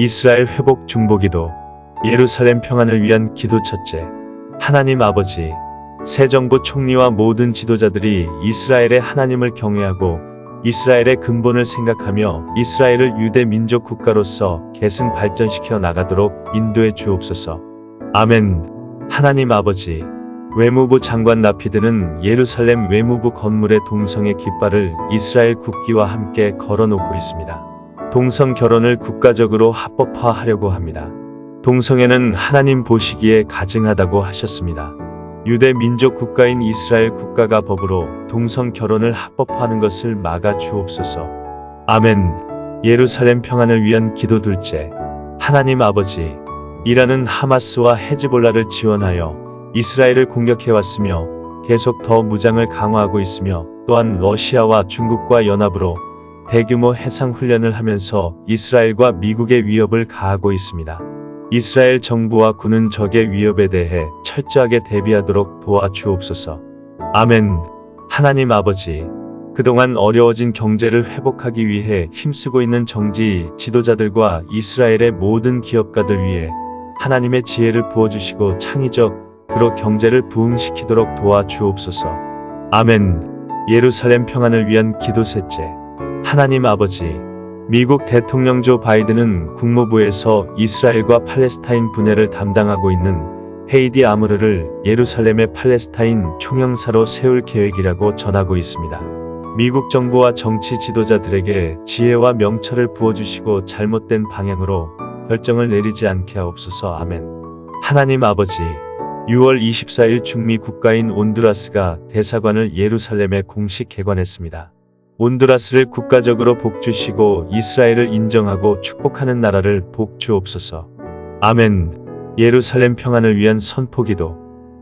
이스라엘 회복 중보기도 예루살렘 평안을 위한 기도 첫째 하나님 아버지 새 정부 총리와 모든 지도자들이 이스라엘의 하나님을 경외하고 이스라엘의 근본을 생각하며 이스라엘을 유대 민족 국가로서 계승 발전시켜 나가도록 인도해 주옵소서. 아멘. 하나님 아버지 외무부 장관 라피드는 예루살렘 외무부 건물의 동성의 깃발을 이스라엘 국기와 함께 걸어놓고 있습니다. 동성 결혼을 국가적으로 합법화하려고 합니다. 동성애는 하나님 보시기에 가증하다고 하셨습니다. 유대 민족 국가인 이스라엘 국가가 법으로 동성 결혼을 합법화하는 것을 막아 주옵소서. 아멘. 예루살렘 평안을 위한 기도 둘째. 하나님 아버지, 이라는 하마스와 헤즈볼라를 지원하여 이스라엘을 공격해 왔으며 계속 더 무장을 강화하고 있으며 또한 러시아와 중국과 연합으로 대규모 해상 훈련을 하면서 이스라엘과 미국의 위협을 가하고 있습니다. 이스라엘 정부와 군은 적의 위협에 대해 철저하게 대비하도록 도와주옵소서. 아멘. 하나님 아버지, 그동안 어려워진 경제를 회복하기 위해 힘쓰고 있는 정지 지도자들과 이스라엘의 모든 기업가들 위해 하나님의 지혜를 부어주시고 창의적으로 경제를 부흥시키도록 도와주옵소서. 아멘. 예루살렘 평안을 위한 기도 셋째. 하나님 아버지, 미국 대통령 조 바이든은 국무부에서 이스라엘과 팔레스타인 분해를 담당하고 있는 헤이디 아무르를 예루살렘의 팔레스타인 총영사로 세울 계획이라고 전하고 있습니다. 미국 정부와 정치 지도자들에게 지혜와 명철을 부어주시고 잘못된 방향으로 결정을 내리지 않게 하옵소서. 아멘. 하나님 아버지, 6월 24일 중미 국가인 온두라스가 대사관을 예루살렘에 공식 개관했습니다. 온두라스를 국가적으로 복주시고 이스라엘을 인정하고 축복하는 나라를 복주옵소서. 아멘. 예루살렘 평안을 위한 선포기도.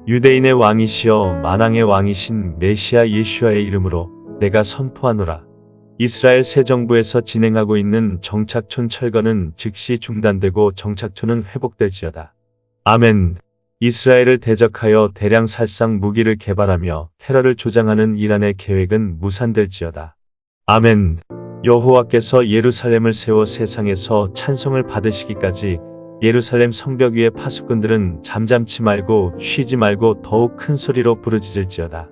유대인의 왕이시여 만왕의 왕이신 메시아 예슈아의 이름으로 내가 선포하노라. 이스라엘 새 정부에서 진행하고 있는 정착촌 철거는 즉시 중단되고 정착촌은 회복될지어다. 아멘. 이스라엘을 대적하여 대량 살상 무기를 개발하며 테러를 조장하는 이란의 계획은 무산될지어다. 아멘. 여호와께서 예루살렘을 세워 세상에서 찬송을 받으시기까지 예루살렘 성벽 위의 파수꾼들은 잠잠치 말고 쉬지 말고 더욱 큰 소리로 부르짖을지어다.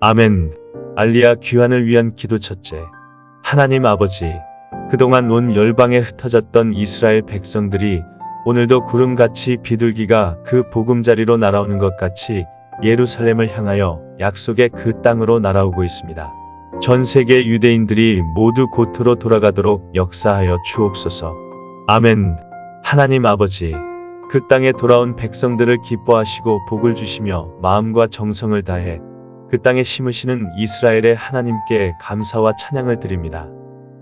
아멘. 알리아 귀환을 위한 기도 첫째. 하나님 아버지, 그동안 온 열방에 흩어졌던 이스라엘 백성들이 오늘도 구름같이 비둘기가 그 보금자리로 날아오는 것 같이 예루살렘을 향하여 약속의 그 땅으로 날아오고 있습니다. 전 세계 유대인들이 모두 고토로 돌아가도록 역사하여 주옵소서. 아멘. 하나님 아버지, 그 땅에 돌아온 백성들을 기뻐하시고 복을 주시며 마음과 정성을 다해 그 땅에 심으시는 이스라엘의 하나님께 감사와 찬양을 드립니다.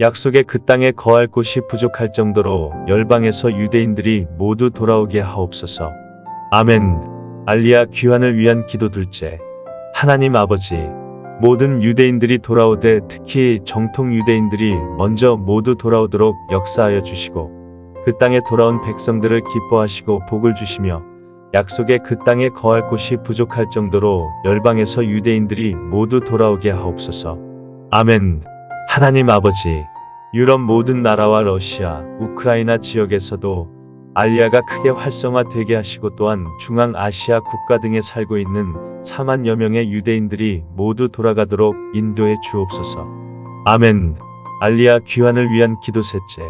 약속의 그 땅에 거할 곳이 부족할 정도로 열방에서 유대인들이 모두 돌아오게 하옵소서. 아멘. 알리아 귀환을 위한 기도 둘째. 하나님 아버지, 모든 유대인들이 돌아오되 특히 정통 유대인들이 먼저 모두 돌아오도록 역사하여 주시고 그 땅에 돌아온 백성들을 기뻐하시고 복을 주시며 약속의 그 땅에 거할 곳이 부족할 정도로 열방에서 유대인들이 모두 돌아오게 하옵소서. 아멘. 하나님 아버지, 유럽 모든 나라와 러시아, 우크라이나 지역에서도 알리아가 크게 활성화되게 하시고 또한 중앙아시아 국가 등에 살고 있는 4만여 명의 유대인들이 모두 돌아가도록 인도해 주옵소서. 아멘. 알리아 귀환을 위한 기도 셋째.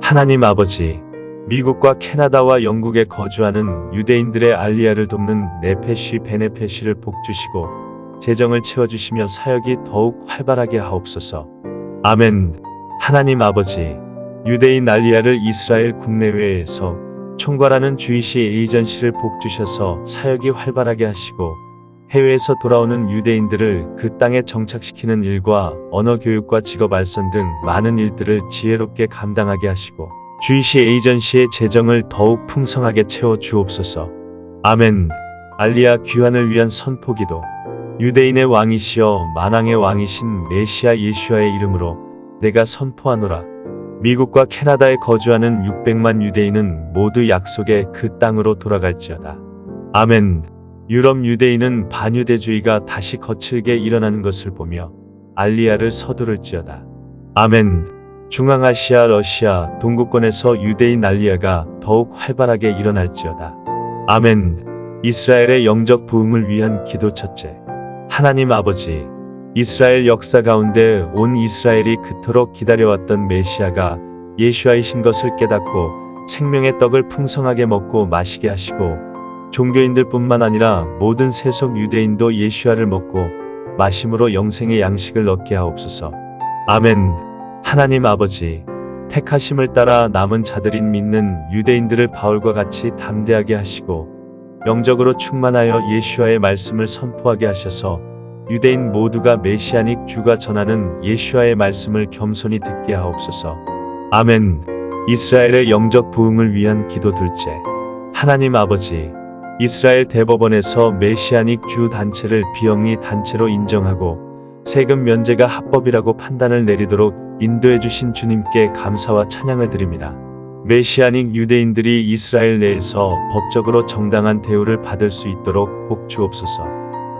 하나님 아버지, 미국과 캐나다와 영국에 거주하는 유대인들의 알리아를 돕는 네페시 베네페시를 복주시고 재정을 채워주시며 사역이 더욱 활발하게 하옵소서. 아멘. 하나님 아버지, 유대인 알리아를 이스라엘 국내외에서 총괄하는 주이시 에이전시를 복주셔서 사역이 활발하게 하시고 해외에서 돌아오는 유대인들을 그 땅에 정착시키는 일과 언어 교육과 직업 알선 등 많은 일들을 지혜롭게 감당하게 하시고 주이시 에이전시의 재정을 더욱 풍성하게 채워 주옵소서. 아멘. 알리아 귀환을 위한 선포기도. 유대인의 왕이시여 만왕의 왕이신 메시아 예슈아의 이름으로 내가 선포하노라. 미국과 캐나다에 거주하는 600만 유대인은 모두 약속의 그 땅으로 돌아갈지어다. 아멘. 유럽 유대인은 반유대주의가 다시 거칠게 일어나는 것을 보며 알리아를 서두를지어다. 아멘. 중앙아시아, 러시아, 동구권에서 유대인 난리아가 더욱 활발하게 일어날지어다. 아멘. 이스라엘의 영적 부흥을 위한 기도 첫째. 하나님 아버지, 이스라엘 역사 가운데 온 이스라엘이 그토록 기다려왔던 메시아가 예수아이신 것을 깨닫고 생명의 떡을 풍성하게 먹고 마시게 하시고 종교인들뿐만 아니라 모든 세속 유대인도 예수아를 먹고 마심으로 영생의 양식을 얻게 하옵소서. 아멘. 하나님 아버지, 택하심을 따라 남은 자들인 믿는 유대인들을 바울과 같이 담대하게 하시고 영적으로 충만하여 예수와의 말씀을 선포하게 하셔서 유대인 모두가 메시아닉 주가 전하는 예수와의 말씀을 겸손히 듣게 하옵소서. 아멘. 이스라엘의 영적 부흥을 위한 기도 둘째. 하나님 아버지, 이스라엘 대법원에서 메시아닉 주 단체를 비영리 단체로 인정하고 세금 면제가 합법이라고 판단을 내리도록 인도해 주신 주님께 감사와 찬양을 드립니다. 메시아닉 유대인들이 이스라엘 내에서 법적으로 정당한 대우를 받을 수 있도록 복 주옵소서.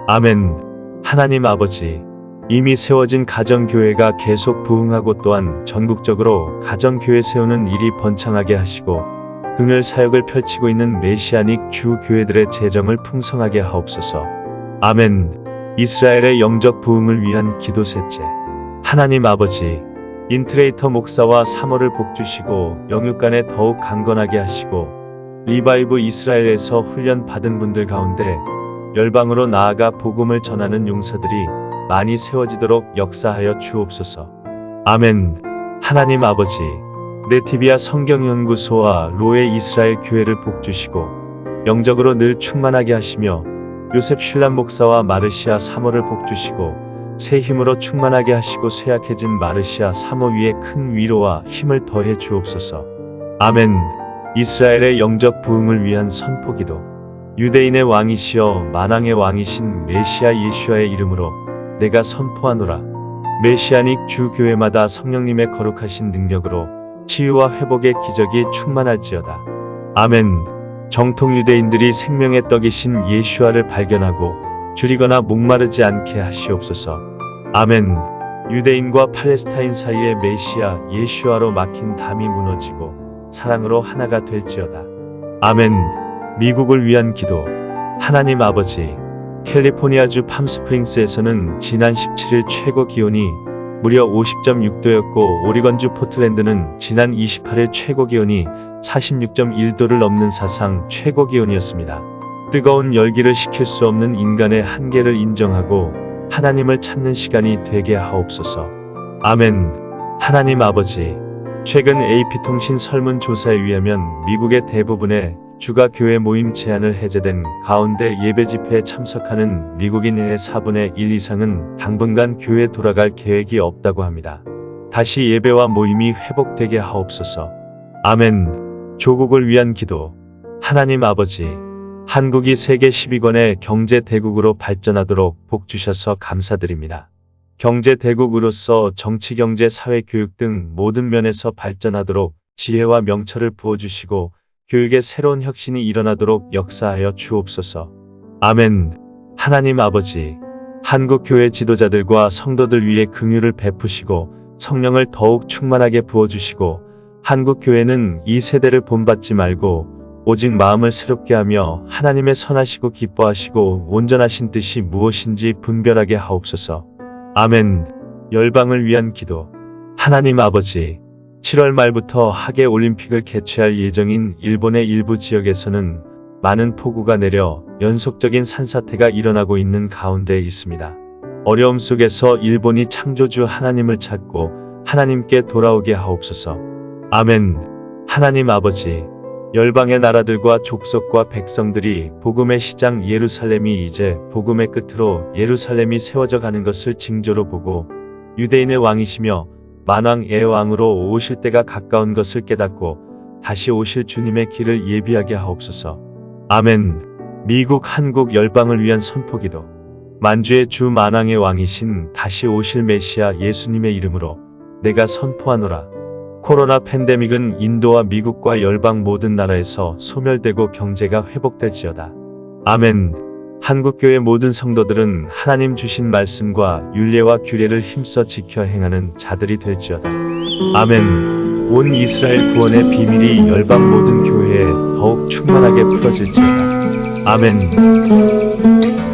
아멘. 하나님 아버지, 이미 세워진 가정교회가 계속 부흥하고 또한 전국적으로 가정교회 세우는 일이 번창하게 하시고 긍을 사역을 펼치고 있는 메시아닉 주 교회들의 재정을 풍성하게 하옵소서. 아멘. 이스라엘의 영적 부흥을 위한 기도 셋째. 하나님 아버지, 인트레이터 목사와 사모를 복주시고 영육간에 더욱 강건하게 하시고 리바이브 이스라엘에서 훈련 받은 분들 가운데 열방으로 나아가 복음을 전하는 용사들이 많이 세워지도록 역사하여 주옵소서. 아멘. 하나님 아버지, 네티비아 성경연구소와 로에 이스라엘 교회를 복주시고 영적으로 늘 충만하게 하시며 요셉 슐람 목사와 마르시아 사모를 복주시고 새 힘으로 충만하게 하시고 쇠약해진 마르시아 사모 위에 큰 위로와 힘을 더해 주옵소서. 아멘. 이스라엘의 영적 부흥을 위한 선포기도 유대인의 왕이시여 만왕의 왕이신 메시아 예수와의 이름으로 내가 선포하노라. 메시아닉 주 교회마다 성령님의 거룩하신 능력으로 치유와 회복의 기적이 충만할지어다. 아멘. 정통 유대인들이 생명의 떡이신 예수와를 발견하고 줄이거나 목마르지 않게 하시옵소서. 아멘. 유대인과 팔레스타인 사이의 메시아 예수와로 막힌 담이 무너지고 사랑으로 하나가 될지어다. 아멘. 미국을 위한 기도. 하나님 아버지, 캘리포니아주 팜스프링스에서는 지난 17일 최고 기온이 무려 50.6도였고 오리건주 포틀랜드는 지난 28일 최고 기온이 46.1도를 넘는 사상 최고 기온이었습니다. 뜨거운 열기를 식힐 수 없는 인간의 한계를 인정하고 하나님을 찾는 시간이 되게 하옵소서. 아멘. 하나님 아버지, 최근 AP통신 설문조사에 의하면 미국의 대부분의 주가 교회 모임 제한을 해제된 가운데 예배 집회에 참석하는 미국인의 4분의 1 이상은 당분간 교회 돌아갈 계획이 없다고 합니다. 다시 예배와 모임이 회복되게 하옵소서. 아멘. 조국을 위한 기도. 하나님 아버지, 한국이 세계 10위권의 경제 대국으로 발전하도록 복 주셔서 감사드립니다. 경제 대국으로서 정치, 경제, 사회, 교육 등 모든 면에서 발전하도록 지혜와 명철을 부어주시고 교육의 새로운 혁신이 일어나도록 역사하여 주옵소서. 아멘. 하나님 아버지, 한국 교회 지도자들과 성도들 위해 긍휼을 베푸시고 성령을 더욱 충만하게 부어주시고 한국 교회는 이 세대를 본받지 말고 오직 마음을 새롭게 하며 하나님의 선하시고 기뻐하시고 온전하신 뜻이 무엇인지 분별하게 하옵소서. 아멘. 열방을 위한 기도. 하나님 아버지, 7월 말부터 하계 올림픽을 개최할 예정인 일본의 일부 지역에서는 많은 폭우가 내려 연속적인 산사태가 일어나고 있는 가운데 있습니다. 어려움 속에서 일본이 창조주 하나님을 찾고 하나님께 돌아오게 하옵소서. 아멘. 하나님 아버지, 열방의 나라들과 족속과 백성들이 복음의 시장 예루살렘이 이제 복음의 끝으로 예루살렘이 세워져 가는 것을 징조로 보고 유대인의 왕이시며 만왕의 왕으로 오실 때가 가까운 것을 깨닫고 다시 오실 주님의 길을 예비하게 하옵소서. 아멘. 미국 한국 열방을 위한 선포기도. 만주의 주 만왕의 왕이신 다시 오실 메시아 예수님의 이름으로 내가 선포하노라. 코로나 팬데믹은 인도와 미국과 열방 모든 나라에서 소멸되고 경제가 회복될지어다. 아멘. 한국교회 모든 성도들은 하나님 주신 말씀과 윤례와 규례를 힘써 지켜 행하는 자들이 될지어다. 아멘. 온 이스라엘 구원의 비밀이 열방 모든 교회에 더욱 충만하게 풀어질지어다. 아멘.